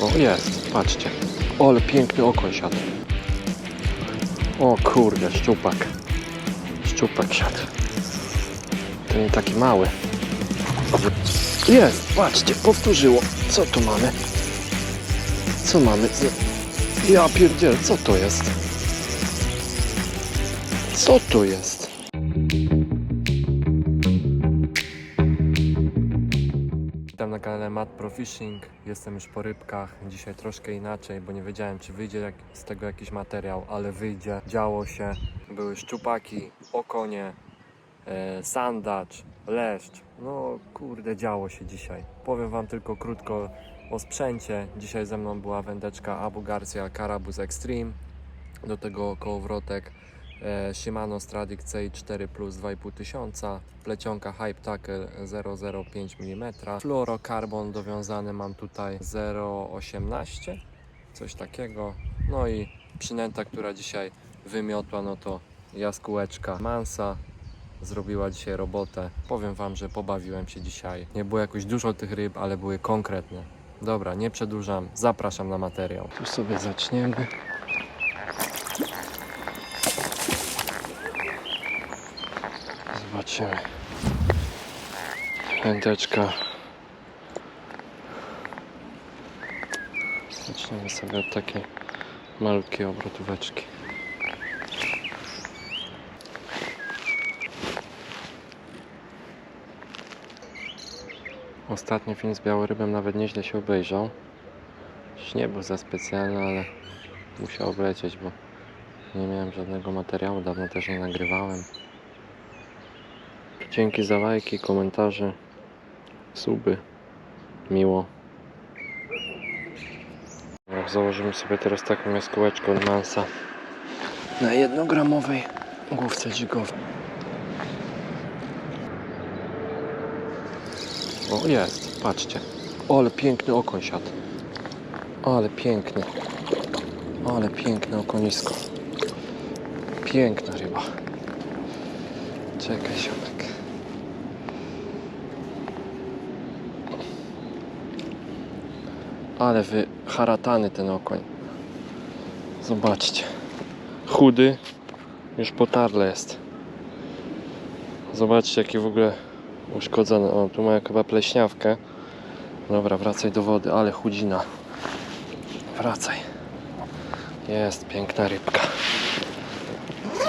O, jest, patrzcie. O, ale piękny okoń siadł. O kurde, szczupak. Szczupak siadł. To nie taki mały. Jest, patrzcie, powtórzyło. Co tu mamy? Co mamy? Ja pierdziel, co to jest? Co to jest? Witam na kanale Mad Pro Fishing. Jestem już po rybkach. Dzisiaj troszkę inaczej, bo nie wiedziałem, czy wyjdzie jak, z tego jakiś materiał, ale wyjdzie. Działo się. Były szczupaki, okonie, e, sandacz, leszcz. No kurde, działo się dzisiaj. Powiem Wam tylko krótko o sprzęcie. Dzisiaj ze mną była wędeczka Abu Garcia Carabus Extreme. Do tego kołowrotek Shimano Stradic CI4 Plus 2,5 tysiąca, plecionka Hype Tackle 0,05 mm, fluorocarbon dowiązany mam tutaj 0,18, coś takiego, no i przynęta, która dzisiaj wymiotła, no to jaskółeczka Mansa, zrobiła dzisiaj robotę. Powiem Wam, że pobawiłem się dzisiaj. Nie było jakoś dużo tych ryb, ale były konkretne. Dobra, nie przedłużam, zapraszam na materiał. Tu sobie zaczniemy. Zobaczymy. Wędeczka. Zaczniemy sobie od takiej malutkiej obrotóweczki. Ostatni film z białorybem nawet nieźle się obejrzał. Nie był za specjalny, ale musiał oblecieć, bo nie miałem żadnego materiału, dawno też nie nagrywałem. Dzięki za lajki, komentarze, suby. Miło. Założymy sobie teraz taką jaskółeczkę od Mansa. Na jednogramowej główce dźwigowej. O, jest, patrzcie. O, ale piękny okoń siadł. O, ale piękny. O, ale piękne okonisko. Piękna ryba. Czekaj, siomek. Ale wy haratany ten okoń. Zobaczcie. Chudy. Już potarle jest. Zobaczcie jaki w ogóle uszkodzony. O, tu ma chyba pleśniawkę. Dobra, wracaj do wody, ale chudzina. Wracaj. Jest piękna rybka.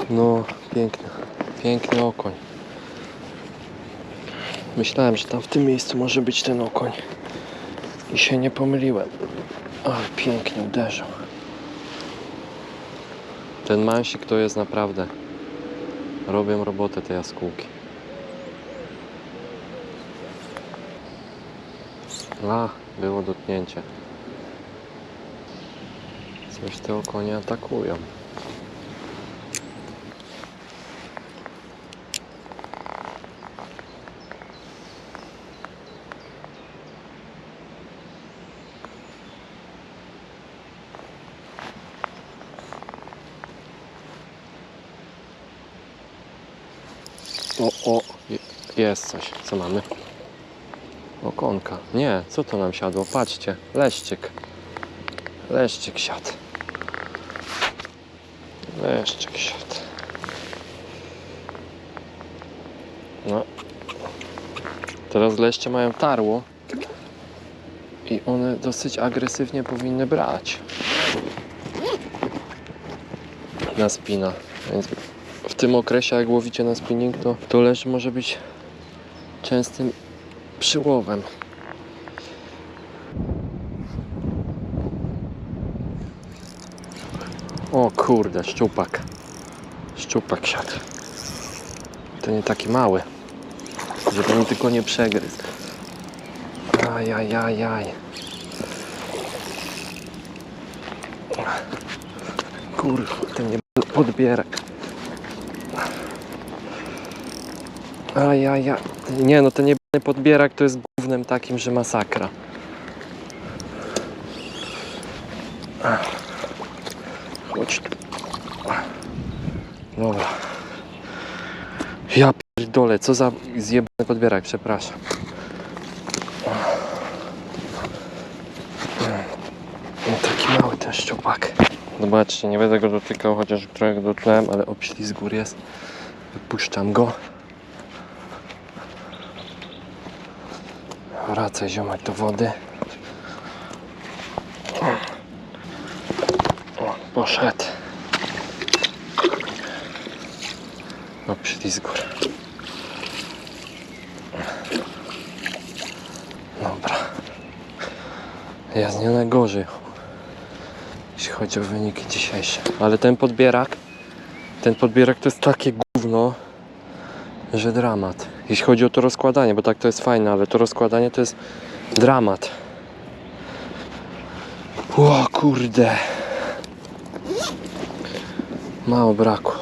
No, piękny. Piękny okoń. Myślałem, że tam w tym miejscu może być ten okoń. I się nie pomyliłem. Ale pięknie uderzył. Ten mansik to jest naprawdę. Robią robotę te jaskółki. A, było dotknięcie. Coś te okonie atakują. O, o, je- jest coś. Co mamy? Okonka. Nie, co to nam siadło? Patrzcie, leszczyk. Leszczyk siadł. Leszczyk siadł. No. Teraz leszcze mają tarło. I one dosyć agresywnie powinny brać. Na spina. Więc tym okresie, jak łowicie na spinning, to, to lesz może być częstym przyłowem. O kurde, szczupak. Szczupak siadł. To nie taki mały. Żeby on tylko nie przegryzł. Ajajajaj. Kurwa, ten nie podbierak. Ajajaj. Nie no, ten niebany podbierak to jest głównym takim, że masakra. Chodź tu. Dobra. Ja pierdolę, co za zjebany podbierak, przepraszam. No, taki mały ten szczupak. Zobaczcie, nie będę go dotykał, chociaż trochę go dotknąłem, ale obślizgur jest. Wypuszczam go. Wracaj ziomek do wody. O, poszedł. Obślizgur. Dobra. Jest nie najgorzej. Jeśli chodzi o wyniki dzisiejsze. Ale ten podbierak, ten podbierak to jest takie gówno, że dramat. Jeśli chodzi o to rozkładanie, bo tak to jest fajne, ale to rozkładanie to jest dramat. O kurde. Mało brakło.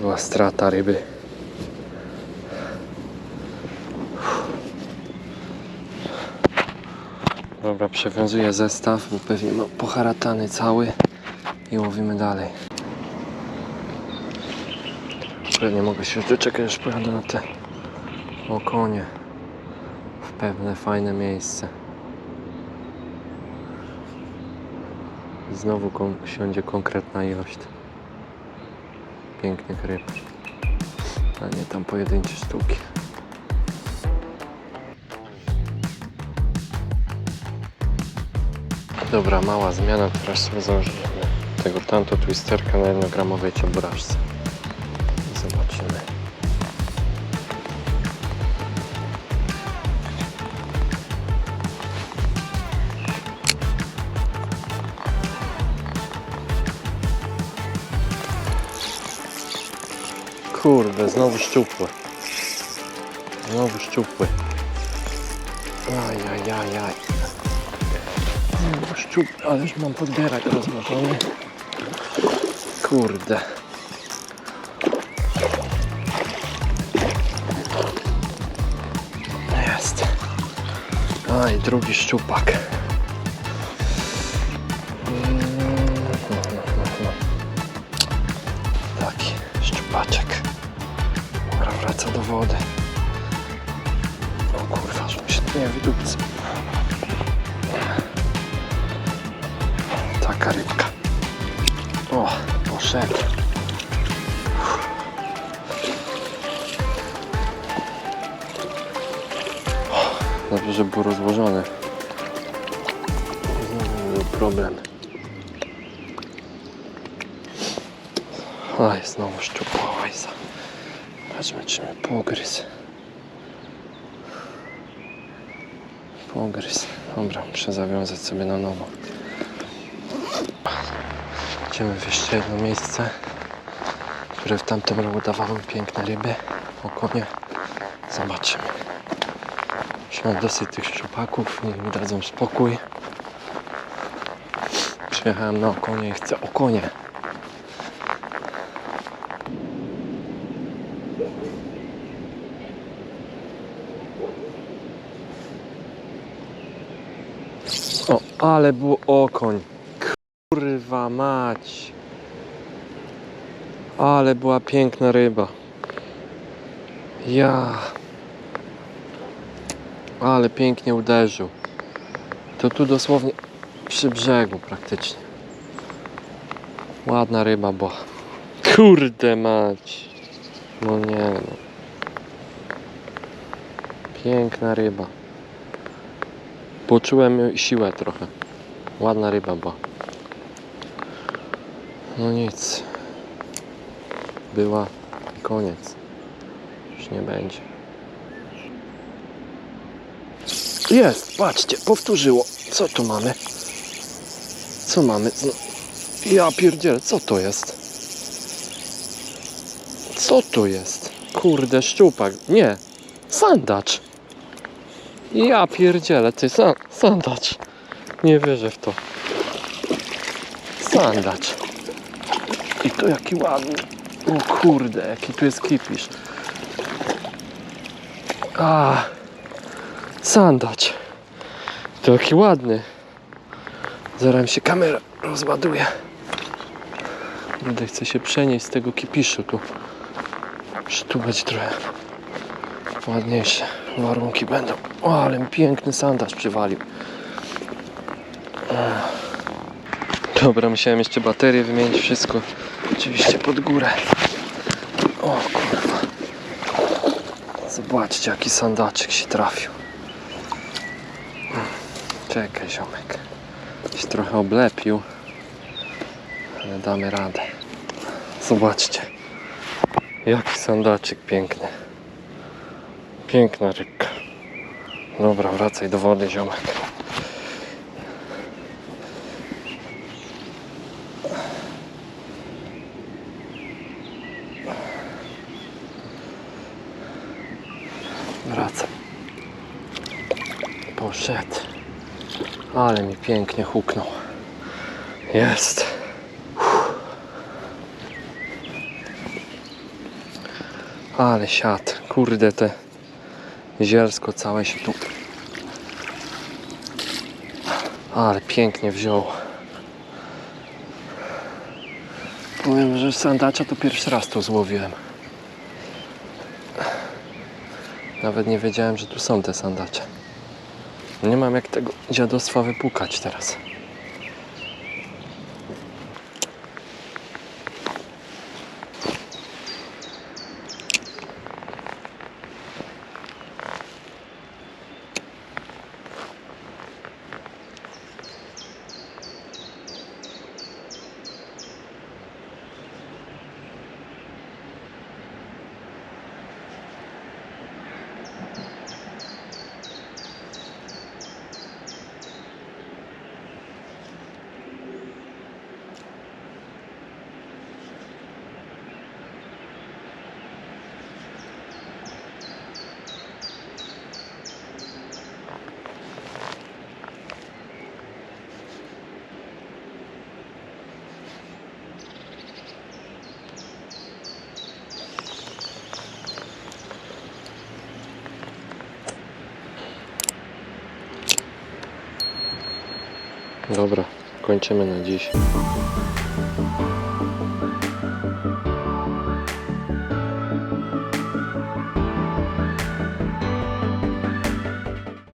Była strata ryby. Dobra, przewiązuję zestaw, bo pewnie ma poharatany cały i łowimy dalej. Pewnie mogę się już doczekać, aż pojadę na te okonie w pewne fajne miejsce. Znowu kon- siądzie konkretna ilość pięknych ryb, a nie tam pojedyncze sztuki. Dobra, mała zmiana, teraz sobie założymy tego tanto twisterka na 1 gramowej cieburażce. I zobaczymy. Kurde, znowu szczupły. Znowu szczupły. Ajajajaj. Znowu szczupły, ale już mam podbierak rozłożony. Kurde. A i drugi szczupak. Taki szczupaczek. Dobra, wraca do wody. O kurwa, że mi się nie wydupcy. Taka rybka. O, poszedł. Dobrze, że był rozłożony. Znowu był problem. A, jest znowu szczupła łajza. Patrzmy, czy mnie pogryz. Pogryz. Dobra, muszę zawiązać sobie na nowo. Idziemy w jeszcze jedno miejsce, które w tamtym roku dawało piękne ryby. Okonie. Zobaczymy. Mam dosyć tych szczupaków, niech mi dadzą spokój. Przyjechałem na okonie i chcę okonie. O, ale był okoń. Kurwa mać. Ale była piękna ryba. Ja. Ale pięknie uderzył. To tu dosłownie przy brzegu praktycznie. Ładna ryba była. Kurde mać. No nie no. Piękna ryba. Poczułem siłę trochę. Ładna ryba była. No nic. Była i koniec. Już nie będzie. Jest, patrzcie, powtórzyło. Co tu mamy? Co mamy? No, ja pierdzielę, co to jest? Co to jest? Kurde, szczupak. Nie, sandacz. Ja pierdzielę, ty sa sandacz. Nie wierzę w to. Sandacz. I to jaki ładny. O kurde, jaki tu jest kipisz. A, sandacz. To jaki ładny. Zaraz mi się kamera rozładuje. Będę chcę się przenieść z tego kipiszu tu. Tu trochę ładniejsze warunki będą. O, ale mi piękny sandacz przywalił. Dobra, musiałem jeszcze baterię wymienić, wszystko oczywiście pod górę. O kurwa. Zobaczcie jaki sandaczek się trafił. Czekaj ziomek. Się trochę oblepił. Ale damy radę. Zobaczcie. Jaki sandaczek piękny. Piękna rybka. Dobra, wracaj do wody ziomek. Wracam. Poszedł. Ale mi pięknie huknął. Jest. Uff. Ale siad. Kurde te zielsko całe się tu. Ale pięknie wziął. Powiem, że sandacza to pierwszy raz tu złowiłem. Nawet nie wiedziałem, że tu są te sandacze. Nie mam jak tego dziadostwa wypukać teraz. Dobra, kończymy na dziś.